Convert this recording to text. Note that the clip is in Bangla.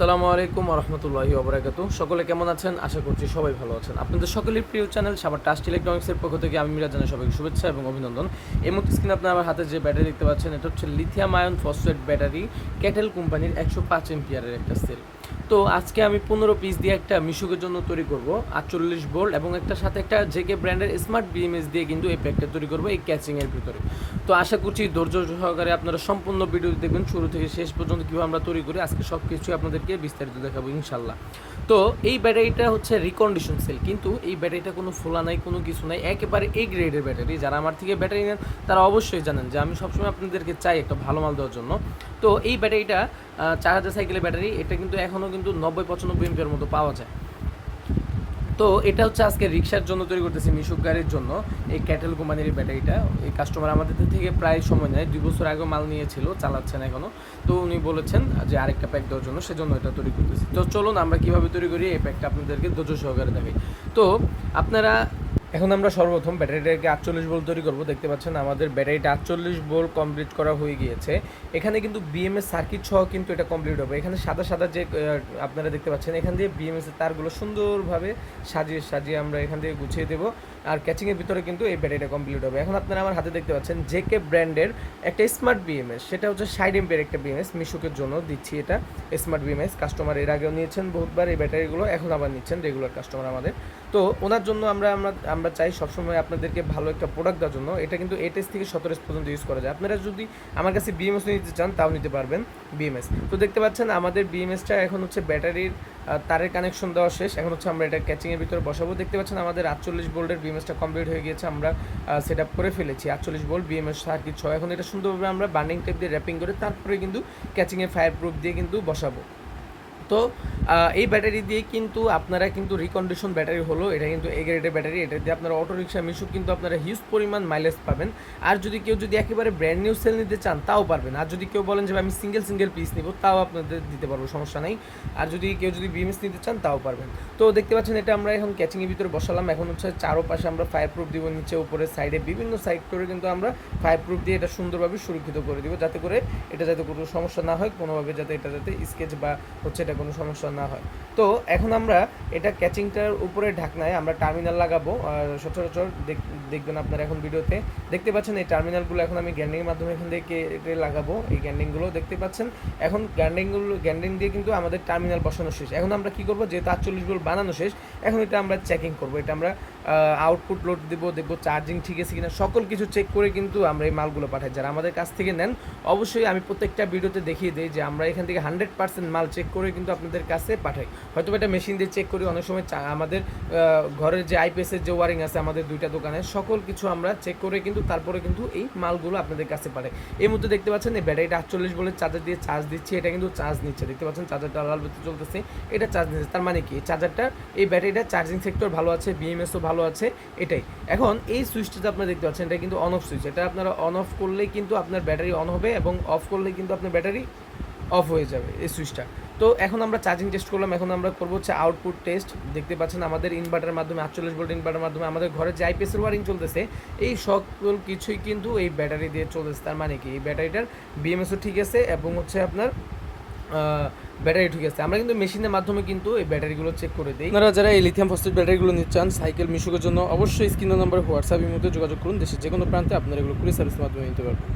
সালামু আলাইকুম রহমতুল্লাহি ওবরাকাত সকলে কেমন আছেন? আশা করছি সবাই ভালো আছেন। আপনাদের সকলের প্রিয় চ্যানেল সাবার টাস্ট ইলেকট্রনিক্সের পক্ষ থেকে আমি মিরাজ জানাই সবাইকে শুভেচ্ছা এবং অভিনন্দন। এই মুহূর্তে স্ক্রিনে আপনার আমার হাতে যে ব্যাটারি দেখতে পাচ্ছেন, এটা হচ্ছে lithium ion phosphate battery cattle কোম্পানির একশো পাঁচ এমপিয়ারের একটা সেল তো আজকে আমি পনেরো পিস দিয়ে একটা মিশুকের জন্য তৈরি করব, আটচল্লিশ বোল্ট এবং একটা সাথে একটা জেকে ব্র্যান্ডের স্মার্ট বিএমএস দিয়ে কিন্তু এই প্যাকটা তৈরি করব এই ক্যাচিংয়ের ভিতরে। তো আশা করছি ধৈর্য সহকারে আপনারা সম্পূর্ণ ভিডিও দেখবেন, শুরু থেকে শেষ পর্যন্ত কীভাবে আমরা তৈরি করি, আজকে সব কিছুই আপনাদেরকে বিস্তারিত দেখাবো ইনশাল্লাহ। তো এই ব্যাটারিটা হচ্ছে রিকন্ডিশন সেল কিন্তু এই ব্যাটারিটা কোনো ফোলা নাই, কোনো কিছু নাই, একেবারে এই গ্রেডের ব্যাটারি। যারা আমার থেকে ব্যাটারি নেন, তারা অবশ্যই জানেন যে আমি সবসময় আপনাদেরকে চাই একটা ভালো মাল দেওয়ার জন্য। তো এই ব্যাটারিটা চার হাজার সাইকেলের ব্যাটারি, এটা কিন্তু এখনও কিন্তু নব্বই পঁচানব্বই এমপের মতো পাওয়া যায়। তো এটা হচ্ছে আজকে রিক্সার জন্য তৈরি করতেছি মিশুক গাড়ির জন্য। এই ক্যাটেল কোম্পানির ব্যাটারিটা। এই কাস্টমার আমাদের থেকে প্রায় সময় নেয়। দুই বছর আগেও মাল নিয়েছিল চালাচ্ছেন এখনও তো উনি বলেছেন যে আরেকটা প্যাক দেওয়ার জন্য সেজন্য এটা তৈরি করতেছি। তো চলুন আমরা কীভাবে তৈরি করি, এই প্যাকটা আপনাদেরকে ধৈর্য সহকারে দেখাই। তো আপনারা এখন আমরা সর্বপ্রথম ব্যাটারিটাকে আটচল্লিশ বোল তৈরি করব। দেখতে পাচ্ছেন আমাদের ব্যাটারিটা আটচল্লিশ বোল কমপ্লিট করা হয়ে গিয়েছে। এখানে কিন্তু বিএমএস সার্কিট সহ কিন্তু এটা কমপ্লিট হবে। এখানে সাদা সাদা যে আপনারা দেখতে পাচ্ছেন, এখান দিয়ে বিএমএস তারগুলো সুন্দরভাবে সাজিয়ে সাজিয়ে আমরা এখান থেকে গুছিয়ে দেবো। আর ক্যাচিংয়ের ভিতরে কিন্তু এই ব্যাটারিটা কমপ্লিট হবে। এখন আপনারা আমার হাতে দেখতে পাচ্ছেন জেকে ব্র্যান্ডের একটা স্মার্ট বিএমএস সেটা হচ্ছে সাইড এম্পের একটা বিএমএস মিশুকের জন্য দিচ্ছি এটা স্মার্ট বিএমএস কাস্টমার এর আগেও নিয়েছেন বহুতবার এই ব্যাটারিগুলো এখন আবার নিচ্ছেন রেগুলার কাস্টমার আমাদের। তো ওনার জন্য আমরা আমরা আমরা চাই সবসময় আপনাদেরকে ভালো একটা প্রোডাক্ট দেওয়ার জন্য। এটা কিন্তু এটেস থেকে সতেরো পর্যন্ত ইউজ করা যায়। আপনারা যদি আমার কাছে বিএমএস নিতে চান, তাও নিতে পারবেন বিএমএস তো দেখতে পাচ্ছেন আমাদের বিএমএসটা এখন হচ্ছে ব্যাটারির তারের কানেকশন দেওয়া শেষ। এখন হচ্ছে আমরা এটা ক্যাচিংয়ের ভিতরে বসাবো। দেখতে পাচ্ছেন আমাদের আটচল্লিশ বোল্টের বিএমএসটা কমপ্লিট হয়ে গিয়েছে, আমরা সেট আপ করে ফেলেছি। আটচল্লিশ বোল্ট বিএমএস সার্কিট ছয় এখন এটা সুন্দরভাবে আমরা বার্নিং টাইপ দিয়ে র্যাপিং করে তারপরে কিন্তু ক্যাচিংয়ে ফায়ার প্রুফ দিয়ে কিন্তু বসাবো। তো এই ব্যাটারি দিয়ে কিন্তু আপনারা কিন্তু রিকন্ডিশন ব্যাটারি হলো, এটা কিন্তু এ গ্রেডের ব্যাটারি, এটা দিয়ে আপনারা অটো রিক্সা মিশুক কিন্তু আপনারা হিউজ পরিমাণ মাইলেজ পাবেন। আর যদি কেউ যদি একেবারে ব্র্যান্ড নিউ সেল নিতে চান, তাও পারবেন। আর যদি কেউ বলেন যে আমি সিঙ্গেল সিঙ্গেল পিস নিব, তাও আপনাদের দিতে পারব, সমস্যা নেই। আর যদি কেউ যদি বিএমএস নিতে চান, তাও পারবেন। তো দেখতে পাচ্ছেন, এটা আমরা এখন ক্যাচিংয়ের ভিতরে বসালাম। এখন হচ্ছে চারো পাশে আমরা ফায়ার প্রুফ দিব, নিচে উপরে সাইডে বিভিন্ন সাইড করে কিন্তু আমরা ফায়ার প্রুফ দিয়ে এটা সুন্দরভাবে সুরক্ষিত করে দিব, যাতে করে এটা যাতে কোনো সমস্যা না হয়, কোনোভাবে যাতে এটা যাতে স্কেচ বা হচ্ছে এটা কোনো সমস্যা না হয়। তো এখন আমরা এটা ক্যাচিংটার উপরে ঢাকনায় আমরা টার্মিনাল লাগাবো। সচরাচর দেখ- দেখবেন আপনারা এখন ভিডিওতে। দেখতে পাচ্ছেন এই টার্মিনালগুলো এখন আমি গ্যান্ডিংয়ের মাধ্যমে এখান থেকে কেটে লাগাবো। এই গ্যান্ডিংগুলো দেখতে পাচ্ছেন। এখন গ্যান্ডিংগুলো গ্যান্ডিং দিয়ে কিন্তু আমাদের টার্মিনাল বসানো শেষ। এখন আমরা কি করব? যেহেতু আটচল্লিশ বল বানানো শেষ, এখন এটা আমরা চেকিং করব। এটা আমরা আউটপুট লোড দেবো, দেখব চার্জিং ঠিক আছে কিনা, সকল কিছু চেক করে কিন্তু আমরা এই মালগুলো পাঠাই। যারা আমাদের কাছ থেকে নেন, অবশ্যই আমি প্রত্যেকটা ভিডিওতে দেখিয়ে দিই যে আমরা এখান থেকে হান্ড্রেড পার্সেন্ট মাল চেক করে কিন্তু আপনাদের কাছে পাঠাই। হয়তো এটা মেশিন দিয়ে চেক করি, অনেক সময় আমাদের ঘরের যে আইপিএসের যে ওয়ারিং আছে আমাদের দুইটা দোকানে, সকল কিছু আমরা চেক করে কিন্তু তারপরে কিন্তু এই মালগুলো আপনাদের কাছে পাঠাই। এই মুহূর্তে দেখতে পাচ্ছেন, এই ব্যাটারিটা আটচল্লিশ বলে চার্জার দিয়ে চার্জ দিচ্ছি, এটা কিন্তু চার্জ নিচ্ছে। দেখতে পাচ্ছেন চার্জারটা লাল বেতে চলতেছে, এটা চার্জ নিচ্ছে। তার মানে কি? চার্জারটা এই ব্যাটারিটা চার্জিং সেক্টর ভালো আছে বিএমএসও ভালো আছে, এটাই। এখন এই সুইচটা আপনারা দেখতে পাচ্ছেন, এটা কিন্তু অন অফ সুইচ এটা আপনারা অন অফ করলেই কিন্তু আপনার ব্যাটারি অন হবে এবং অফ করলেই কিন্তু আপনার ব্যাটারি অফ হয়ে যাবে এই সুইচটা তো এখন আমরা চার্জিং টেস্ট করলাম, এখন আমরা করব হচ্ছে আউটপুট টেস্ট দেখতে পাচ্ছেন আমাদের ইনভার্টার মাধ্যমে, আটচল্লিশ ভোল্ট ইনভার্টার মাধ্যমে আমাদের ঘরে যে আইপিএসের ওয়ারিং চলতেছে, এই সকল কিছুই কিন্তু এই ব্যাটারি দিয়ে চলতেছে, তার মানে কি? এই ব্যাটারিটার বিএমএসও ঠিক আছে এবং হচ্ছে আপনার ব্যাটারি ঠিক আছে আমরা কিন্তু মেশিনের মাধ্যমে কিন্তু এই ব্যাটারিগুলো চেক করে দিই। আপনারা যারা এই লিথিয়াম ফসফেট ব্যাটারিগুলো নিতে চান, সাইকেল মিশুকের জন্য অবশ্যই স্ক্রিন নাম্বার হোয়াটসঅ্যাপের মধ্যে যোগাযোগ করুন। দেশের যে কোনো প্রান্তে আপনারা এগুলো কুরিয়ার সার্ভিসের মাধ্যমে নিতে পারবেন।